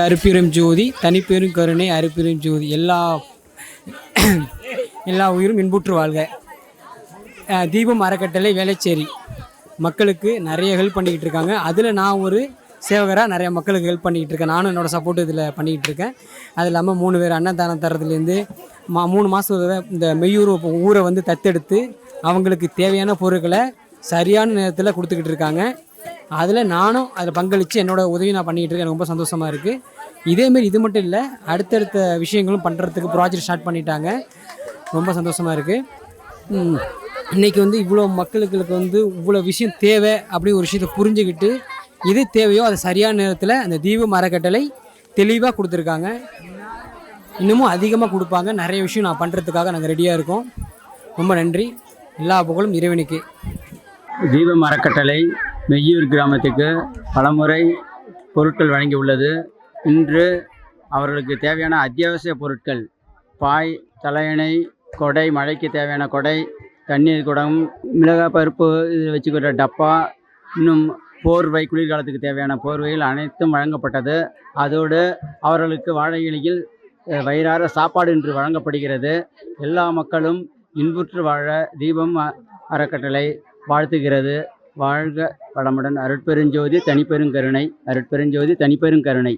அருப்பிரும் ஜோதி தனிப்பெரும் கருணை அருப்பிரும் ஜோதி. எல்லா எல்லா உயிரும் இன்புற்று வாழ்க. தீபம் அறக்கட்டளை வேளச்சேரி. மக்களுக்கு நிறைய ஹெல்ப் பண்ணிக்கிட்டு இருக்காங்க. அதில் நான் ஒரு சேவகராக நிறைய மக்களுக்கு ஹெல்ப் பண்ணிக்கிட்டு இருக்கேன். நானும் என்னோடய சப்போர்ட் இதில் பண்ணிக்கிட்டு இருக்கேன். அது இல்லாமல் மூணு பேர் அன்னதானம் தரதுலேருந்து மா மூணு மாதம் இந்த மெய்யூர் ஊரை வந்து தத்தெடுத்து அவங்களுக்கு தேவையான பொருட்களை சரியான நேரத்தில் கொடுத்துக்கிட்டு இருக்காங்க. அதில் நானும் அதில் பங்களித்து என்னோட உதவி நான் பண்ணிக்கிட்டு இருக்கேன். ரொம்ப சந்தோஷமாக இருக்குது இதேமாரி இது மட்டும் இல்லை அடுத்தடுத்த விஷயங்களும் பண்ணுறதுக்கு ப்ராஜெக்ட் ஸ்டார்ட் பண்ணிட்டாங்க. ரொம்ப சந்தோஷமாக இருக்குது இன்றைக்கி வந்து இவ்வளோ மக்களுக்கு வந்து இவ்வளோ விஷயம் தேவை அப்படி ஒரு விஷயத்தை புரிஞ்சுக்கிட்டு எது தேவையோ அதை சரியான நேரத்தில் அந்த தீப மரக்கட்டளை தெளிவாக கொடுத்துருக்காங்க. இன்னமும் அதிகமாக கொடுப்பாங்க. நிறைய விஷயம் நான் பண்ணுறதுக்காக நாங்கள் ரெடியாக இருக்கோம். ரொம்ப நன்றி. எல்லா புகழும் இறைவனுக்கு. தீப மரக்கட்டளை மெய்யூர் கிராமத்துக்கு பலமுறை பொருட்கள் வழங்கி உள்ளது இன்று அவர்களுக்கு தேவையான அத்தியாவசிய பொருட்கள் பாய் தலையணை கொடை மழைக்கு தேவையான கொடை தண்ணீர் குடம் மிளகாய் பருப்பு இது வச்சுக்கிற டப்பா இன்னும் போர்வை குளிர்காலத்துக்கு தேவையான போர்வைகள் அனைத்தும் வழங்கப்பட்டது. அதோடு அவர்களுக்கு வாழை இலையில் வயிறார சாப்பாடு இன்று வழங்கப்படுகிறது. எல்லா மக்களும் இன்புற்று வாழ தீபம் அ- அறக்கட்டளை வாழ்த்துகிறது. வாழ்க வளமுடன். அருட்பெருஞ்சோதி தனிப்பெருங்கருணை. அருட்பெருஞ்சோதி தனிப்பெருங்கருணை.